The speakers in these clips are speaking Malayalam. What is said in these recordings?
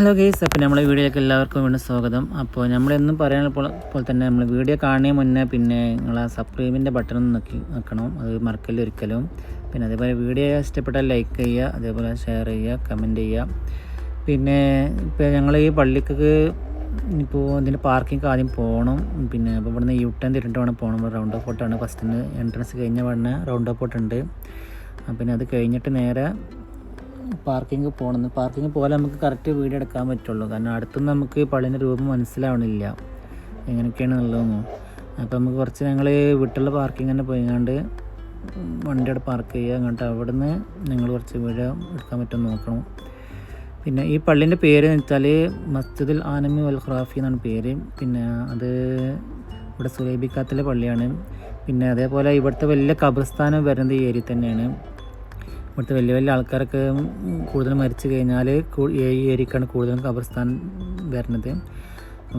ഹലോ ഗേസ് അപ്പോൾ നമ്മളെ വീഡിയോയിലേക്ക് എല്ലാവർക്കും വീണ്ടും സ്വാഗതം. അപ്പോൾ നമ്മളെന്നും പറയാൻ പോലെ തന്നെ നമ്മൾ വീഡിയോ കാണുന്നതിന് മുന്നേ പിന്നെ നിങ്ങൾ ആ സബ്സ്ക്രൈബിന്റെ ബട്ടൺ നോക്കി നോക്കണം. അത് മറക്കല്ല ഒരിക്കലും. പിന്നെ അതേപോലെ വീഡിയോ ഇഷ്ടപ്പെട്ടാൽ ലൈക്ക് ചെയ്യുക അതേപോലെ ഷെയർ ചെയ്യുക കമന്റ് ചെയ്യുക. പിന്നെ ഇപ്പോൾ ഞങ്ങൾ ഈ പള്ളിക്ക് ഇപ്പോൾ ഇതിന്റെ പാർക്കിംഗ് ആദ്യം പോകണം പിന്നെ അപ്പോൾ ഇവിടുന്ന് യു ടേൺ തിരിഞ്ഞിട്ട് വേണം പോകണം റൗണ്ട് ഓഫ് ഫോട്ടാണ് ഫസ്റ്റിന് എൻട്രൻസ് കഴിഞ്ഞ ഉടനെ റൗണ്ട് ഓഫ് ഫോട്ട് പിന്നെ അത് കഴിഞ്ഞിട്ട് നേരെ പാർക്കിംഗ് പോകണം പാർക്കിംഗ് പോലെ നമുക്ക് കറക്റ്റ് വീഡിയോ എടുക്കാൻ പറ്റുള്ളൂ. കാരണം അടുത്തുനിന്ന് നമുക്ക് പള്ളിന്റെ രൂപം മനസ്സിലാവണില്ല. എങ്ങനെയൊക്കെയാണ് ഉള്ളതെന്ന് അപ്പോൾ നമുക്ക് കുറച്ച് ഞങ്ങൾ വീട്ടിലുള്ള പാർക്കിംഗ് തന്നെ പോയിങ്ങാണ്ട് വണ്ടി അവിടെ പാർക്ക് ചെയ്യുക. അങ്ങോട്ട് അവിടെ നിന്ന് ഞങ്ങൾ കുറച്ച് വീഡിയോ എടുക്കാൻ പറ്റുമെന്ന് നോക്കണം. പിന്നെ ഈ പള്ളിന്റെ പേര് എന്ന് വെച്ചാൽ മസ്ജിദുൽ ആനമി വൽ ഖുറാഫി എന്നാണ് പേര്. പിന്നെ അത് ഇവിടെ സുലൈബിക്കാത്തിലെ പള്ളിയാണ്. പിന്നെ അതേപോലെ ഇവിടുത്തെ വലിയ കബർസ്ഥാനം വരുന്നത് ഈ ഏരിയ തന്നെയാണ്. ഇവിടുത്തെ വലിയ വലിയ ആൾക്കാരൊക്കെ കൂടുതൽ മരിച്ചു കഴിഞ്ഞാൽ ഈ ഏരിയക്കാണ് കൂടുതലും ഖബർസ്ഥാൻ വരുന്നത്.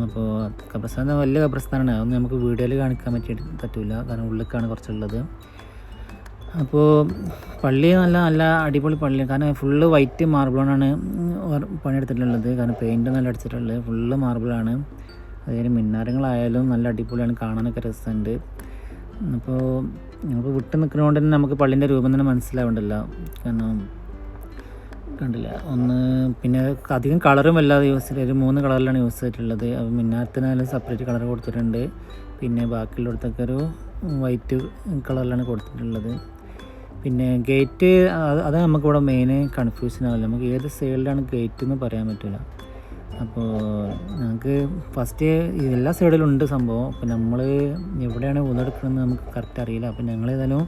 അപ്പോൾ ഖബർസ്ഥാൻ വലിയ ഖബർസ്ഥാനാണ്. അതൊന്നും നമുക്ക് വീഡിയോയിൽ കാണിക്കാൻ പറ്റി പറ്റില്ല കാരണം ഉള്ളിലേക്കാണ് കുറച്ചുള്ളത്. അപ്പോൾ പള്ളി നല്ല നല്ല അടിപൊളി പള്ളിയാണ്. കാരണം ഫുള്ള് വൈറ്റ് മാർബിളാണ് പണിയെടുത്തിട്ടുള്ളത്. കാരണം പെയിന്റ് നല്ല അടിച്ചിട്ടുള്ളത്. ഫുള്ള് മാർബിളാണ് അതുപോലെ മിന്നാരങ്ങളായാലും നല്ല അടിപൊളിയാണ്. കാണാനൊക്കെ രസമുണ്ട്. അപ്പോൾ നമുക്ക് വിട്ടു നിൽക്കുന്നതുകൊണ്ട് തന്നെ നമുക്ക് പള്ളിന്റെ രൂപം തന്നെ മനസ്സിലാവണ്ടല്ലോ. കാരണം കണ്ടില്ല. ഒന്ന് പിന്നെ അധികം കളറും അല്ലാതെ യൂസ് ചെയ്ത് ഒരു മൂന്ന് കളറിലാണ് യൂസ് ചെയ്തിട്ടുള്ളത്. അപ്പോൾ മിന്നാരത്തിനായാലും സെപ്പറേറ്റ് കളർ കൊടുത്തിട്ടുണ്ട്. പിന്നെ ബാക്കിയുള്ളിടത്തൊക്കെ ഒരു വൈറ്റ് കളറിലാണ് കൊടുത്തിട്ടുള്ളത്. പിന്നെ ഗേറ്റ് അത് നമുക്കിവിടെ മെയിൻ കൺഫ്യൂഷൻ ആവില്ല നമുക്ക് ഏത് സൈഡിലാണ് ഗേറ്റ് എന്ന് പറയാൻ പറ്റില്ല. അപ്പോൾ ഞങ്ങൾക്ക് ഫസ്റ്റ് എല്ലാ സൈഡിലും ഉണ്ട് സംഭവം. അപ്പോൾ നമ്മൾ എവിടെയാണ് ഉതെടുക്കണമെന്ന് നമുക്ക് കറക്റ്റ് അറിയില്ല. അപ്പോൾ ഞങ്ങൾ ഏതായാലും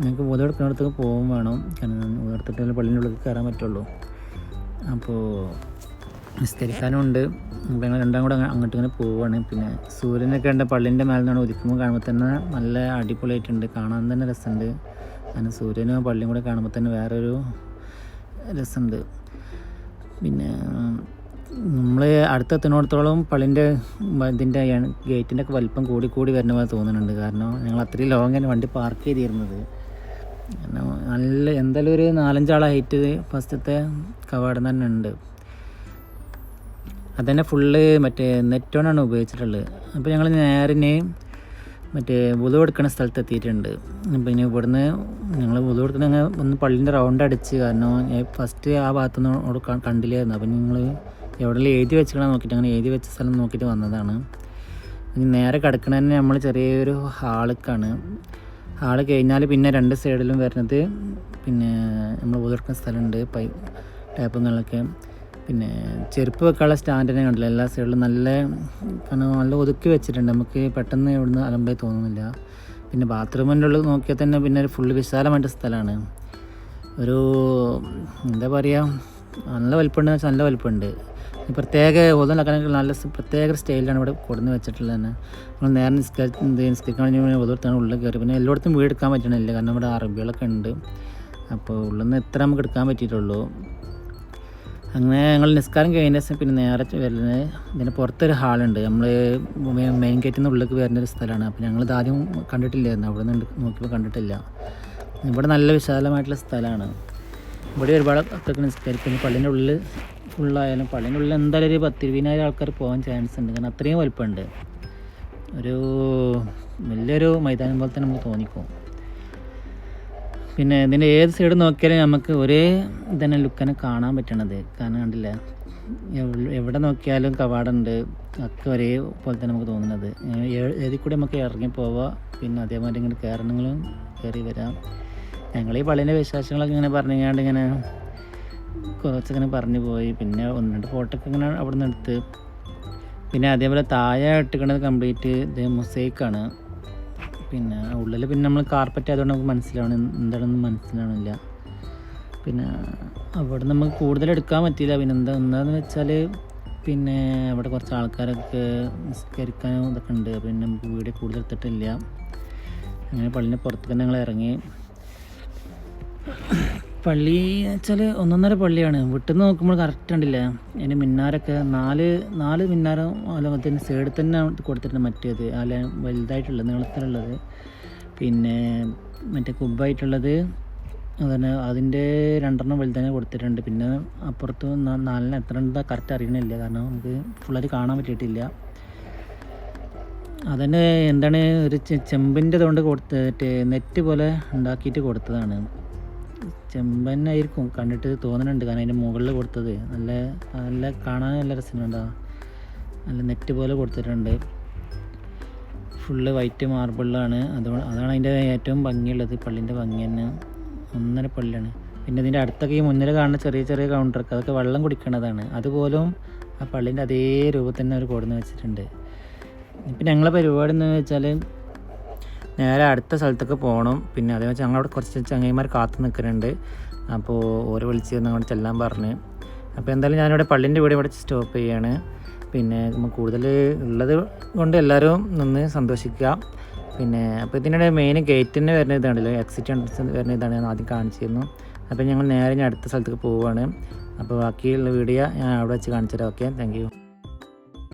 ഞങ്ങൾക്ക് ഉതെടുക്കുന്നിടത്തേക്ക് പോകും വേണം. കാരണം ഉതെടുത്തിട്ട് പള്ളിന്റെ ഉള്ളിൽ കയറാൻ പറ്റുള്ളൂ. അപ്പോൾ നിസ്കരിക്കാനും ഉണ്ട്. അപ്പോൾ ഞങ്ങൾ രണ്ടാം കൂടെ അങ്ങോട്ട് ഇങ്ങനെ പോവുകയാണ് പിന്നെ സൂര്യനൊക്കെ ഉണ്ട് പള്ളിന്റെ മേലെ നിന്നാണ് ഉദിക്കുമ്പോൾ കാണുമ്പോൾ തന്നെ നല്ല അടിപൊളിയായിട്ടുണ്ട്. കാണാൻ തന്നെ രസമുണ്ട്. കാരണം സൂര്യനും പള്ളിയും കൂടെ കാണുമ്പോൾ തന്നെ വേറൊരു രസമുണ്ട്. പിന്നെ നമ്മൾ അടുത്തെത്തുന്നിടത്തോളം പള്ളിന്റെ ഇതിന്റെ ഗേറ്റിന്റെ ഒക്കെ വലിപ്പം കൂടി കൂടി വരുന്ന പോലെ തോന്നുന്നുണ്ട്. കാരണം ഞങ്ങൾ അത്രയും ലോങ്ങിന് വണ്ടി പാർക്ക് ചെയ്തിരുന്നത്. നല്ല എന്തായാലും ഒരു നാലഞ്ചാളെ ഹൈറ്റ് ഫസ്റ്റത്തെ കവാടം തന്നെ ഉണ്ട്. അതന്നെ ഫുള്ള് മറ്റേ നെറ്റോണാണ് ഉപയോഗിച്ചിട്ടുള്ളത്. അപ്പോൾ ഞങ്ങൾ നേരെ മറ്റേ വുളു കൊടുക്കുന്ന സ്ഥലത്ത് എത്തിയിട്ടുണ്ട്. പിന്നെ ഇവിടുന്ന് ഞങ്ങൾ വുളു കൊടുക്കുന്ന ഒന്ന് പള്ളിന്റെ റൗണ്ട് അടിച്ച് കാരണം ഫസ്റ്റ് ആ ഭാഗത്തുനിന്ന് കണ്ടില്ലായിരുന്നു. അപ്പം ഞങ്ങൾ എവിടെയെങ്കിലും എഴുതി വെച്ചിക്കണം നോക്കിയിട്ട് അങ്ങനെ എഴുതി വെച്ച സ്ഥലം നോക്കിയിട്ട് വന്നതാണ്. ഇനി നേരെ കിടക്കണ തന്നെ നമ്മൾ ചെറിയൊരു ഹാളിക്കാണ്. ഹാൾ കഴിഞ്ഞാൽ പിന്നെ രണ്ട് സൈഡിലും വരുന്നത് പിന്നെ നമ്മൾ ഉതിർക്കുന്ന സ്ഥലമുണ്ട് പൈ ടാപ്പുകളൊക്കെ പിന്നെ ചെരുപ്പ് വെക്കാനുള്ള സ്റ്റാൻഡിനെ കണ്ടില്ല. എല്ലാ സൈഡിലും നല്ല കാരണം നല്ല ഒതുക്കി വെച്ചിട്ടുണ്ട്. നമുക്ക് പെട്ടെന്ന് ഇവിടുന്ന് അലമ്പായി തോന്നുന്നില്ല. പിന്നെ ബാത്റൂമിന്റെ ഉള്ളിൽ നോക്കിയാൽ തന്നെ പിന്നെ ഒരു ഫുള്ള് വിശാലമായിട്ട് സ്ഥലമാണ്. ഒരു എന്താ പറയുക നല്ല വലിപ്പമുണ്ട് നല്ല വലിപ്പമുണ്ട്. പ്രത്യേക ഒതുണ്ടാക്കാനൊക്കെ നല്ല പ്രത്യേക സ്റ്റൈലിലാണ് ഇവിടെ കൊടുന്ന് വെച്ചിട്ടുള്ളത് തന്നെ. നമ്മൾ നേരെ നിസ്കരി നിസ്കരിക്കാൻ ഒതുർത്താണ് ഉള്ളിൽ കയറി. പിന്നെ എല്ലായിടത്തും വീട് എടുക്കാൻ പറ്റണില്ല കാരണം ഇവിടെ അറബികളൊക്കെ ഉണ്ട്. അപ്പോൾ ഉള്ളിൽ നിന്ന് എത്ര നമുക്ക് എടുക്കാൻ പറ്റിയിട്ടുള്ളൂ. അങ്ങനെ ഞങ്ങൾ നിസ്കാരം കഴിഞ്ഞ ദിവസം പിന്നെ നേരെ വരുന്നത് ഇതിന് പുറത്തൊരു ഹാളുണ്ട്. നമ്മൾ മെയിൻ ഗേറ്റിൽ നിന്ന് ഉള്ളിലേക്ക് വരുന്ന ഒരു സ്ഥലമാണ്. അപ്പോൾ ഞങ്ങൾ ആദ്യം കണ്ടിട്ടില്ലായിരുന്നു. അവിടെ നിന്ന് നോക്കിയപ്പോൾ കണ്ടിട്ടില്ല. ഇവിടെ നല്ല വിശാലമായിട്ടുള്ള സ്ഥലമാണ്. ഇവിടെ ഒരുപാട് ഒക്കെ നിസ്കരിക്കുന്നു. പള്ളിന്റെ ഉള്ളിൽ ഫുള്ളായാലും പള്ളിന്റെ ഉള്ളിൽ എന്തായാലും ഒരു പത്ത് ഇരുപതിനായിരം ആൾക്കാർ പോകാൻ ചാൻസ് ഉണ്ട്. കാരണം അത്രയും വലുപ്പമുണ്ട്. ഒരു വലിയൊരു മൈതാനം പോലെ തന്നെ നമുക്ക് തോന്നിക്കും പിന്നെ ഇതിന്റെ ഏത് സൈഡ് നോക്കിയാലും നമുക്ക് ഒരേ ഇതന്നെ ലുക്കനെ കാണാൻ പറ്റണത്. കാരണം കണ്ടില്ല എവിടെ നോക്കിയാലും കവാടുണ്ട്. ഒക്കെ ഒരേ പോലെ തന്നെ നമുക്ക് തോന്നുന്നത്. ഏതിൽ കൂടി നമുക്ക് ഇറങ്ങി പോവാം. പിന്നെ അതേമാതിരി ഇങ്ങനെ കയറണമെങ്കിലും കയറി വരാം. ഞങ്ങൾ ഈ പള്ളിന്റെ വിശേഷങ്ങളൊക്കെ ഇങ്ങനെ പറഞ്ഞുകൊണ്ട് ഇങ്ങനെ കുറച്ചൊക്കെ പറഞ്ഞു പോയി. പിന്നെ ഒന്ന് രണ്ട് ഫോട്ടോ ഒക്കെ ഇങ്ങനെ അവിടെ നിന്ന് എടുത്ത്. പിന്നെ അതേപോലെ താഴെ ഇട്ടിക്കണത് കംപ്ലീറ്റ് ഇത് മൊസൈക്കാണ് പിന്നെ ഉള്ളിൽ പിന്നെ നമ്മൾ കാർപ്പറ്റ് ആയതുകൊണ്ട് നമുക്ക് മനസ്സിലാവണം എന്താണെന്ന് മനസ്സിലാവണില്ല. പിന്നെ അവിടെ നമുക്ക് കൂടുതൽ എടുക്കാൻ പറ്റിയില്ല. പിന്നെ എന്താ എന്താന്ന് വെച്ചാൽ പിന്നെ അവിടെ കുറച്ച് ആൾക്കാരൊക്കെ നിസ്കരിക്കാനും ഇതൊക്കെ ഉണ്ട്. പിന്നെ നമുക്ക് വീഡിയോ കൂടുതൽ എടുത്തിട്ടില്ല. അങ്ങനെ പള്ളിന്റെ പുറത്ത് തന്നെ ഞങ്ങൾ ഇറങ്ങി. പള്ളി വെച്ചാൽ ഒന്നൊന്നര പള്ളിയാണ്. വിട്ടുന്ന് നോക്കുമ്പോൾ കറക്റ്റ് ഉണ്ടില്ല അതിന്റെ മിന്നാരൊക്കെ നാല് നാല് മിന്നാരം അല്ലെങ്കിൽ സൈഡിൽ തന്നെ കൊടുത്തിട്ടുണ്ട് മറ്റേത്. അല്ല വലുതായിട്ടുള്ളത് നീളത്തിലുള്ളത്. പിന്നെ മറ്റേ കുബായിട്ടുള്ളത് അതന്നെ അതിന്റെ രണ്ടെണ്ണം വലുതന്നെ കൊടുത്തിട്ടുണ്ട്. പിന്നെ അപ്പുറത്ത് നാലിന് എത്ര ഉണ്ട് കറക്റ്റ് അറിയണില്ല. കാരണം നമുക്ക് ഫുള്ളായിട്ട് കാണാൻ പറ്റിയിട്ടില്ല. അതന്നെ എന്താണ് ഒരു ചെമ്പിന്റെ അതുകൊണ്ട് കൊടുത്തിട്ട് നെറ്റ് പോലെ ഉണ്ടാക്കിയിട്ട് കൊടുത്തതാണ്. ചെമ്പന്നായിരിക്കും കണ്ടിട്ട് തോന്നുന്നുണ്ട് കാരണം അതിന്റെ മുകളിൽ കൊടുത്തത്. നല്ല നല്ല കാണാൻ നല്ല രസമുണ്ടാ. നല്ല നെറ്റ് പോലെ കൊടുത്തിട്ടുണ്ട്. ഫുള്ള് വൈറ്റ് മാർബിളാണ്. അതുകൊണ്ട് അതാണ് അതിന്റെ ഏറ്റവും ഭംഗിയുള്ളത്. പള്ളിന്റെ ഭംഗി തന്നെ. ഒന്നര പള്ളിയാണ്. പിന്നെ ഇതിന്റെ അടുത്തൊക്കെ ഈ മുന്നിൽ കാണുന്ന ചെറിയ ചെറിയ കൗണ്ടർക്ക് അതൊക്കെ വെള്ളം കുടിക്കണതാണ്. അതുപോലും ആ പള്ളിന്റെ അതേ രൂപത്തിൽ തന്നെ അവർ കൊടുന്ന് വെച്ചിട്ടുണ്ട്. ഇപ്പം ഞങ്ങളെ പരിപാടി എന്ന് വെച്ചാൽ നേരെ അടുത്ത സ്ഥലത്തൊക്കെ പോകണം പിന്നെ അതേ വെച്ച് ഞങ്ങളവിടെ കുറച്ച് ചങ്ങായിമാർ കാത്തു നിൽക്കുന്നുണ്ട്. അപ്പോൾ ഓരോ വിളിച്ച് അങ്ങോട്ട് ചെല്ലാൻ പറഞ്ഞ്. അപ്പോൾ എന്തായാലും ഞാനിവിടെ പള്ളിന്റെ വീട് ഇവിടെ സ്റ്റോപ്പ് ചെയ്യാണ്. പിന്നെ കൂടുതൽ ഉള്ളത് കൊണ്ട് എല്ലാവരും നിന്ന് സന്തോഷിക്കുക. പിന്നെ അപ്പോൾ ഇതിനിടെ മെയിൻ ഗേറ്റിന് വരുന്ന ഇതാണല്ലോ എക്സിറ്റ് എൻട്രൻസ് വരുന്ന ഇതാണ് ഞാൻ ആദ്യം കാണിച്ചിരുന്നു. അപ്പോൾ ഞങ്ങൾ നേരെ ഞാൻ അടുത്ത സ്ഥലത്തേക്ക് പോവുകയാണ് അപ്പോൾ ബാക്കിയുള്ള വീഡിയോ ഞാൻ അവിടെ വെച്ച് കാണിച്ചു തരാം ഓക്കെ താങ്ക്